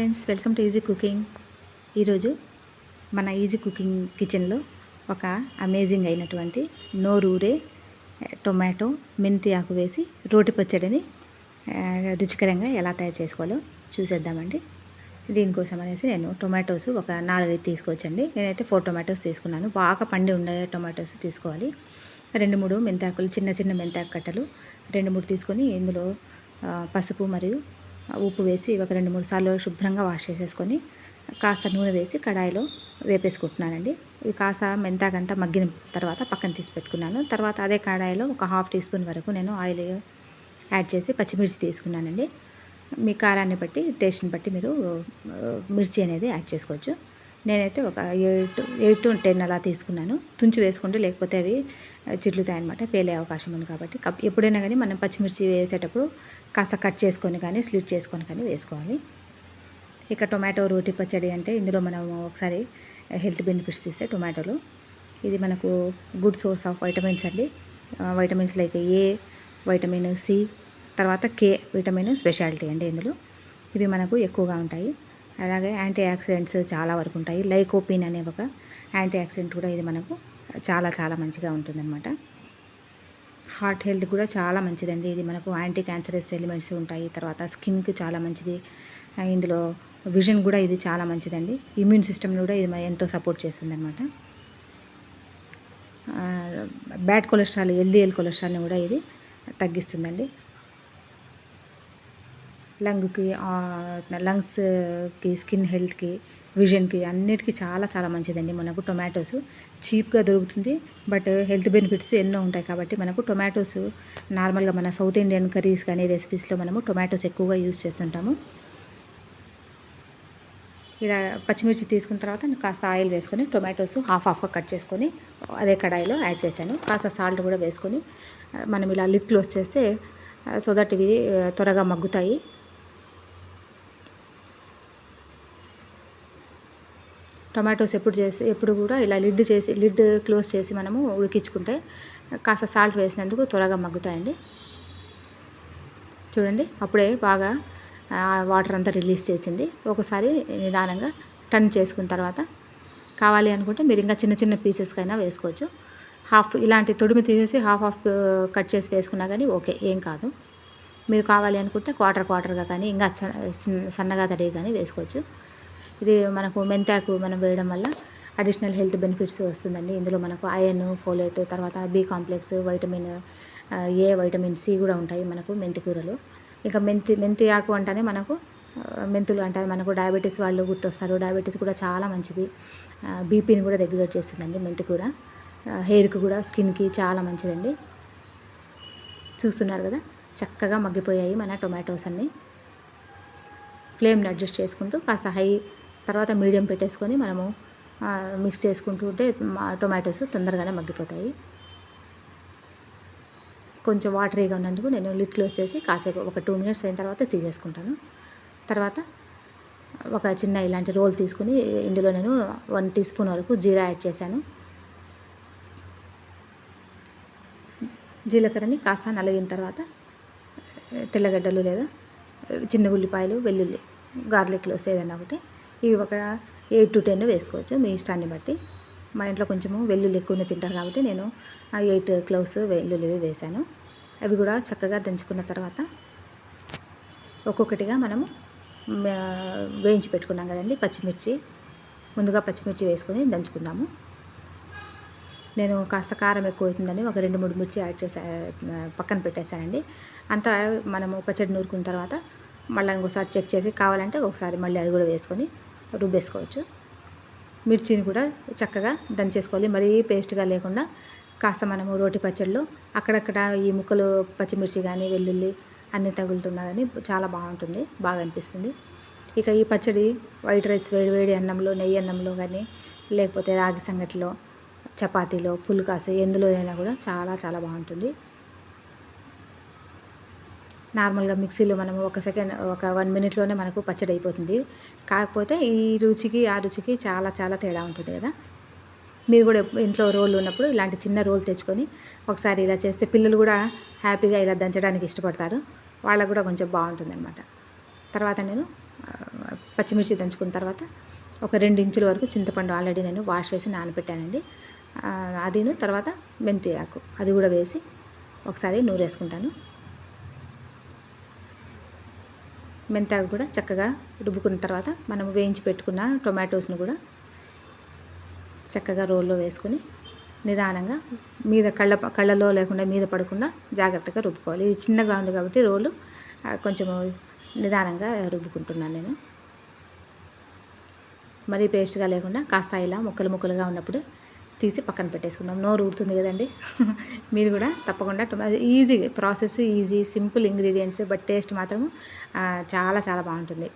Friends welcome to easy cooking. ఈరోజు మన easy cooking కిచెన్లో ఒక అమేజింగ్ అయినటువంటి నోరూరే టొమాటో మెంతి ఆకు వేసి రోటి పచ్చడిని రుచికరంగా ఎలా తయారు చేసుకోవాలో చూసేద్దామండి. దీనికోసం అనేసి నేను టొమాటోస్ ఒక నాలుగైదు తీసుకోవచ్చండి నేనైతే ఫోర్ టొమాటోస్ తీసుకున్నాను. బాగా పండి ఉండే టొమాటోస్ తీసుకోవాలి. రెండు మూడు మెంతాకులు చిన్న చిన్న మెంతాకు కట్టలు రెండు మూడు తీసుకొని ఇందులో పసుపు మరియు ఉప్పు వేసి ఒక రెండు మూడు సార్లు శుభ్రంగా వాష్ చేసేసుకొని కాస్త నూనె వేసి కడాయిలో వేపేసుకుంటున్నానండి. ఇవి కాస్త మెంతాకంతా మగ్గిన తర్వాత పక్కన తీసి పెట్టుకున్నాను. తర్వాత అదే కడాయిలో ఒక హాఫ్ టీ స్పూన్ వరకు నేను ఆయిల్ యాడ్ చేసి పచ్చిమిర్చి తీసుకున్నానండి. మీ కారాన్ని బట్టి టేస్ట్ని బట్టి మీరు మిర్చి అనేది యాడ్ చేసుకోవచ్చు. నేనైతే ఒక ఎయిట్ ఎయిట్ టు టెన్ అలా తీసుకున్నాను. తుంచి వేసుకుంటే లేకపోతే అవి చిట్లుతాయనమాట పేలే అవకాశం ఉంది కాబట్టి. కప్- ఎప్పుడైనా కానీ మనం పచ్చిమిర్చి వేసేటప్పుడు కాస్త కట్ చేసుకొని కానీ స్లిట్ చేసుకొని కానీ వేసుకోవాలి. ఇక టొమాటో రోటి పచ్చడి అంటే ఇందులో మనం ఒకసారి హెల్త్ బెనిఫిట్స్ తీస్తే టొమాటోలు. ఇది మనకు గుడ్ సోర్స్ ఆఫ్ వైటమిన్స్ అండి. Vitamins like A vitamin C తర్వాత కే విటమిన్ స్పెషాలిటీ అండి ఇందులో. ఇవి మనకు ఎక్కువగా ఉంటాయి. అలాగే యాంటీ ఆక్సిడెంట్స్ చాలా వరకు ఉంటాయి. లైకోపిన్ అనే ఒక యాంటీ ఆక్సిడెంట్ కూడా ఇది మనకు చాలా చాలా మంచిగా ఉంటుందన్నమాట. హార్ట్ హెల్త్ కూడా చాలా మంచిదండి. ఇది మనకు యాంటీ క్యాన్సరస్ ఎలిమెంట్స్ ఉంటాయి. తర్వాత స్కిన్కి చాలా మంచిది. ఇందులో విజన్ కూడా ఇది చాలా మంచిదండి. ఇమ్యూన్ సిస్టమ్ని కూడా ఇది ఎంతో సపోర్ట్ చేస్తుంది అనమాట బ్యాడ్ కొలెస్ట్రాల్ ఎల్డిఎల్ కొలెస్ట్రాల్ని కూడా ఇది తగ్గిస్తుందండి. లంగ్కి లంగ్స్కి స్కిన్ హెల్త్కి విజన్కి అన్నిటికీ చాలా చాలా మంచిదండి మనకు టొమాటోస్. చీప్గా దొరుకుతుంది బట్ హెల్త్ బెనిఫిట్స్ ఎన్నో ఉంటాయి కాబట్టి మనకు టొమాటోస్ నార్మల్గా మన సౌత్ ఇండియన్ కర్రీస్ కానీ రెసిపీస్లో మనము టొమాటోస్ ఎక్కువగా యూజ్ చేస్తుంటాము. ఇలా పచ్చిమిర్చి తీసుకున్న తర్వాత కాస్త ఆయిల్ వేసుకొని టొమాటోస్ హాఫ్ హాఫ్గా కట్ చేసుకొని అదే కడాయిలో యాడ్ చేశాను. కాస్త సాల్ట్ కూడా వేసుకొని మనం ఇలా లిడ్ క్లోజ్ చేస్తే సో దట్ ఇవి త్వరగా మగ్గుతాయి. టొమాటోస్ ఎప్పుడు చేసి ఎప్పుడు కూడా ఇలా లిడ్ చేసి లిడ్ క్లోజ్ చేసి మనము ఉడికించుకుంటే కాస్త సాల్ట్ వేసినందుకు త్వరగా మగ్గుతాయండి. చూడండి అప్పుడే బాగా వాటర్ అంతా రిలీజ్ చేసింది. ఒకసారి నిదానంగా టర్న్ చేసుకున్న తర్వాత కావాలి అనుకుంటే మీరు ఇంకా చిన్న చిన్న పీసెస్కైనా వేసుకోవచ్చు. హాఫ్ ఇలాంటి తొడిమి తీసేసి హాఫ్ హాఫ్ కట్ చేసి వేసుకున్నా కానీ ఓకే ఏం కాదు. మీరు కావాలి అనుకుంటే క్వార్టర్ క్వార్టర్గా కానీ ఇంకా చ- సన్నగా తరిగి కానీ వేసుకోవచ్చు. ఇది మనకు మెంతాకు మనం వేయడం వల్ల అడిషనల్ హెల్త్ బెనిఫిట్స్ వస్తుందండి. ఇందులో మనకు ఐరన్ ఫోలేట్ తర్వాత B complex vitamin A vitamin C కూడా ఉంటాయి మనకు మెంతి కూరలో. ఇంకా మెంతి మెంతి ఆకు అంటేనే మనకు మెంతులు అంటే మనకు డయాబెటీస్ వాళ్ళు గుర్తొస్తారు. డయాబెటీస్ కూడా చాలా మంచిది. బీపీని కూడా రెగ్యులేట్ చేస్తుందండి మెంతి కూర. హెయిర్కి కూడా స్కిన్కి చాలా మంచిదండి. చూస్తున్నారు కదా చక్కగా మగ్గిపోయాయి మన టొమాటోస్ అన్నీ. ఫ్లేమ్ని అడ్జస్ట్ చేసుకుంటూ కాస్త హై తర్వాత మీడియం పెట్టేసుకొని మనము మిక్స్ చేసుకుంటూ ఉంటే టొమాటోస్ తొందరగానే మగ్గిపోతాయి. కొంచెం వాటరీగా ఉన్నందుకు నేను లిట్ క్లోజ్ చేసి కాసేపు ఒక టూ మినిట్స్ అయిన తర్వాత తీసేసుకుంటాను. తర్వాత ఒక చిన్న ఇలాంటి రోల్ తీసుకుని ఇందులో నేను వన్ టీ స్పూన్ వరకు జీరా యాడ్ చేశాను. జీలకర్రని కాస్త నలిగిన తర్వాత తెల్లగడ్డలు లేదా చిన్న ఉల్లిపాయలు వెల్లుల్లి గార్లిక్ ఏదైనా ఒకటి ఇవి ఒక ఎయిట్ టు టెన్ వేసుకోవచ్చు మీ ఇష్టాన్ని బట్టి. మా ఇంట్లో కొంచెము వెల్లుల్లి ఎక్కువనే తింటారు కాబట్టి నేను ఆ ఎయిట్ క్లౌస్ వెల్లుల్లి వేసాను అవి కూడా చక్కగా దంచుకున్న తర్వాత ఒక్కొక్కటిగా మనము వేయించి పెట్టుకున్నాం కదండి పచ్చిమిర్చి. ముందుగా పచ్చిమిర్చి వేసుకొని దంచుకుందాము. నేను కాస్త కారం ఎక్కువ అవుతుందని ఒక రెండు మూడు మిర్చి యాడ్ చేసా పక్కన పెట్టేశానండి. అంతా మనము పచ్చడి నూరుకున్న తర్వాత మళ్ళీ ఇంకోసారి చెక్ చేసి కావాలంటే ఒకసారి మళ్ళీ అది కూడా వేసుకొని రుబ్బేసుకోవచ్చు. మిర్చిని కూడా చక్కగా దంచేసుకోవాలి. మరీ పేస్ట్గా లేకుండా కాస్త మనము రోటి పచ్చడిలో అక్కడక్కడ ఈ ముక్కలు పచ్చిమిర్చి కానీ వెల్లుల్లి అన్నీ తగులుతున్నా కానీ చాలా బాగుంటుంది బాగా అనిపిస్తుంది. ఇక ఈ పచ్చడి వైట్ రైస్ వేడి వేడి అన్నంలో నెయ్యి అన్నంలో కానీ లేకపోతే రాగి సంగటిలో చపాతీలో పుల్కాసు ఎందులో అయినా కూడా చాలా చాలా బాగుంటుంది. నార్మల్గా మిక్సీలో మనము ఒక సెకండ్ ఒక వన్ మినిట్లోనే మనకు పచ్చడి అయిపోతుంది. కాకపోతే ఈ రుచికి ఆ రుచికి చాలా చాలా తేడా ఉంటుంది కదా. మీరు కూడా ఇంట్లో రోల్ ఉన్నప్పుడు ఇలాంటి చిన్న రోల్ తెచ్చుకొని ఒకసారి ఇలా చేస్తే పిల్లలు కూడా హ్యాపీగా ఇలా దంచడానికి ఇష్టపడతారు. వాళ్ళకు కూడా కొంచెం బాగుంటుంది అనమాట తర్వాత నేను పచ్చిమిర్చి దంచుకున్న తర్వాత ఒక రెండు ఇంచుల వరకు చింతపండు ఆల్రెడీ నేను వాష్ చేసి నానబెట్టానండి. అదిను తర్వాత మెంతి ఆకు అది కూడా వేసి ఒకసారి నూరేసుకుంటాను. మెంతాకు కూడా చక్కగా రుబ్బుకున్న తర్వాత మనం వేయించి పెట్టుకున్న టొమాటోస్ని కూడా చక్కగా రోల్లో వేసుకొని నిదానంగా మీద కళ్ళ కళ్ళలో లేకుండా మీద పడకుండా జాగ్రత్తగా రుబ్బుకోవాలి. ఇది చిన్నగా ఉంది కాబట్టి రోలు కొంచెం నిదానంగా రుబ్బుకుంటున్నాను నేను. మరీ పేస్ట్గా లేకుండా కాస్త ఇలా ముక్కలు ముక్కలుగా ఉన్నప్పుడు తీసి పక్కన పెట్టేసుకుందాం. నోరు ఊరుతుంది కదండి. మీరు కూడా తప్పకుండా tomato easy process easy simple ingredients but taste మాత్రం చాలా చాలా బాగుంటుంది.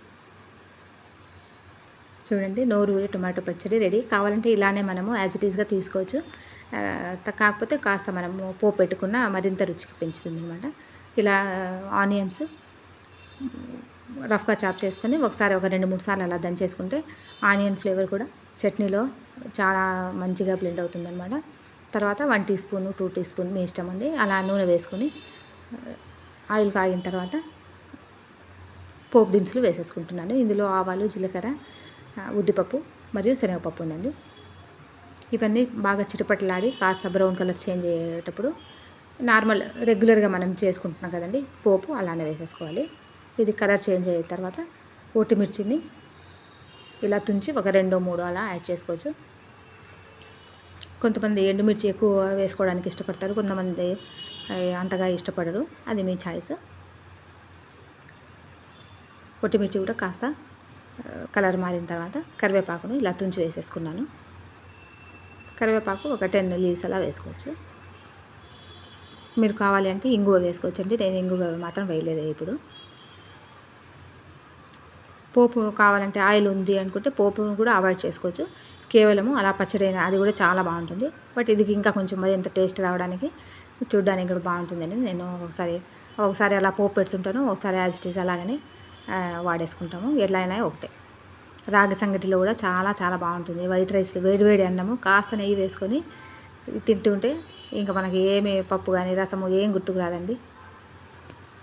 చూడండి నోరు ఊరి టొమాటో పచ్చడి రెడీ. కావాలంటే ఇలానే మనము యాజ్ ఇట్ ఈస్గా తీసుకోవచ్చు. కాకపోతే కాస్త మనము పోపు పెట్టుకున్న మరింత రుచికి పెంచుతుంది అనమాట ఇలా ఆనియన్స్ రఫ్గా చాప్ చేసుకుని ఒకసారి ఒక రెండు మూడు సార్లు అలా దంచేసుకుంటే ఆనియన్ ఫ్లేవర్ కూడా చట్నీలో చాలా మంచిగా బ్లెండ్ అవుతుంది అనమాట తర్వాత one teaspoon two teaspoon మీ ఇష్టం అండి. అలా నూనె వేసుకొని ఆయిల్ కాగిన తర్వాత పోపు దినుసులు వేసేసుకుంటున్నాను. ఇందులో ఆవాలు జీలకర్ర ఉద్దిపప్పు మరియు శనగపప్పు ఉందండి. ఇవన్నీ బాగా చిటపట్లాడి కాస్త బ్రౌన్ కలర్ చేంజ్ అయ్యేటప్పుడు నార్మల్ రెగ్యులర్గా మనం చేసుకుంటున్నాం కదండి పోపు అలానే వేసేసుకోవాలి. ఇది కలర్ చేంజ్ అయిన తర్వాత ఒట్టిమిర్చిని ఇలా తుంచి ఒక రెండో మూడో అలా యాడ్ చేసుకోవచ్చు. కొంతమంది ఎండుమిర్చి ఎక్కువ వేసుకోవడానికి ఇష్టపడతారు కొంతమంది అంతగా ఇష్టపడరు. అది మీ ఛాయిస్. పొట్టిమిర్చి కూడా కాస్త కలర్ మారిన తర్వాత కరివేపాకును ఇలా తుంచి వేసేసుకున్నాను. కరివేపాకు ఒక టెన్ లీవ్స్ అలా వేసుకోవచ్చు. మీరు కావాలి అంటే ఇంగువ వేసుకోవచ్చు అండి నేను ఇంగువ మాత్రం వేయలేదు ఇప్పుడు. పోపు కావాలంటే ఆయిల్ ఉంది అనుకుంటే పోపును కూడా అవాయిడ్ చేసుకోవచ్చు. కేవలము అలా పచ్చడి అయినా అది కూడా చాలా బాగుంటుంది. బట్ ఇది ఇంకా కొంచెం మరి ఎంత టేస్ట్ రావడానికి చూడడానికి కూడా బాగుంటుందని నేను ఒకసారి ఒకసారి అలా పోపు పెడుతుంటాను. ఒకసారి యాజ్ ఇట్ ఈస్ అలాగని వాడేసుకుంటాము. ఎట్లా అయినా ఒకటే. రాగి సంగటిలో కూడా చాలా చాలా బాగుంటుంది. వైట్ రైస్ వేడివేడి అన్నము కాస్త నెయ్యి వేసుకొని తింటుంటే ఇంకా మనకి ఏమి పప్పు కానీ రసము ఏం గుర్తుకు రాదండి.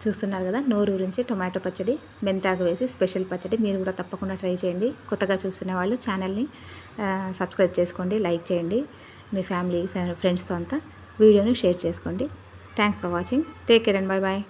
చూస్తున్నారు కదా నోరు గురించి టొమాటో పచ్చడి మెంతాకు వేసి స్పెషల్ పచ్చడి మీరు కూడా తప్పకుండా ట్రై చేయండి. కొత్తగా చూస్తున్న వాళ్ళు ఛానల్ని సబ్స్క్రైబ్ చేసుకోండి లైక్ చేయండి. మీ ఫ్యామిలీ ఫ్రెండ్స్తో అంతా వీడియోని షేర్ చేసుకోండి. Thanks for watching. Take care and bye bye